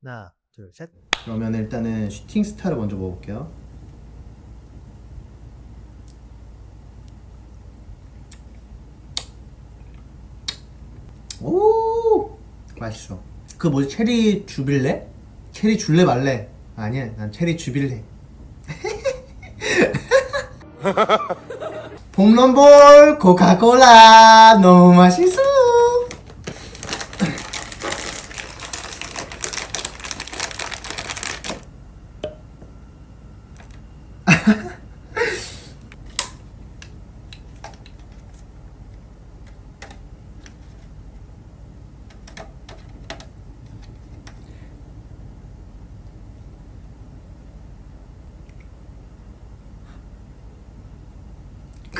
하나, 둘, 셋. 그러면 일단은 슈팅 스타를 먼저 먹어볼게요. 오 맛있어. 그 뭐지 체리 주빌레? 체리 줄레 말레? 아니야, 난 체리 주빌레. 홈런볼 코카콜라 너무 맛있어.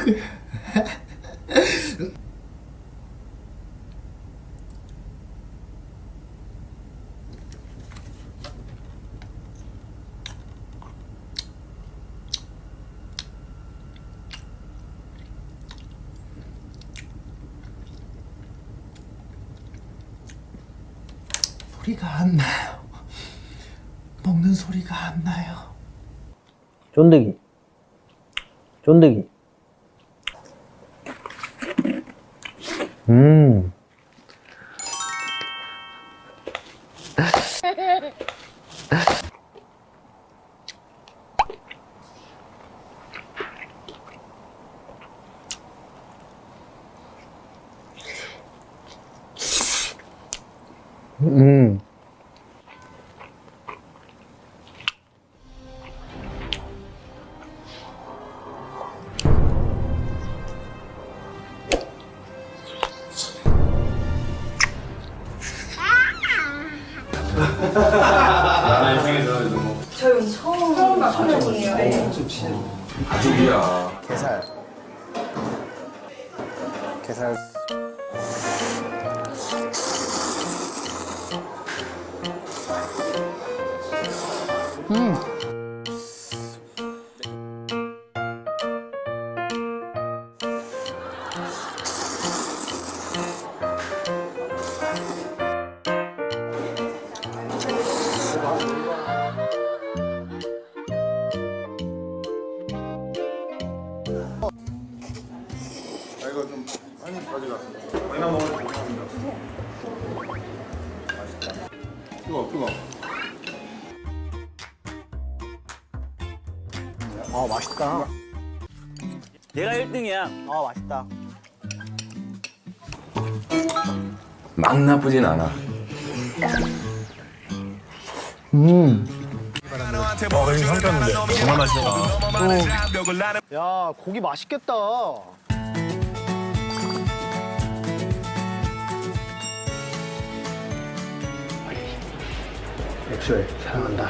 소리가 안 나요. 먹는 소리가 안 나요. 쫀득이 쫀득이 음 음. 저희 처음 처음 맞춰이에요 가족이야. 게살. 게살. 아, 이거 좀 많이 가져가. 많이 먹으면 좋습니다. 맛있다. 뜨거, 뜨거. 아 맛있다 내가 1등이야. 아 맛있다 막 나쁘진 않아. 야 고기 맛있겠다 액수얼 사랑한다.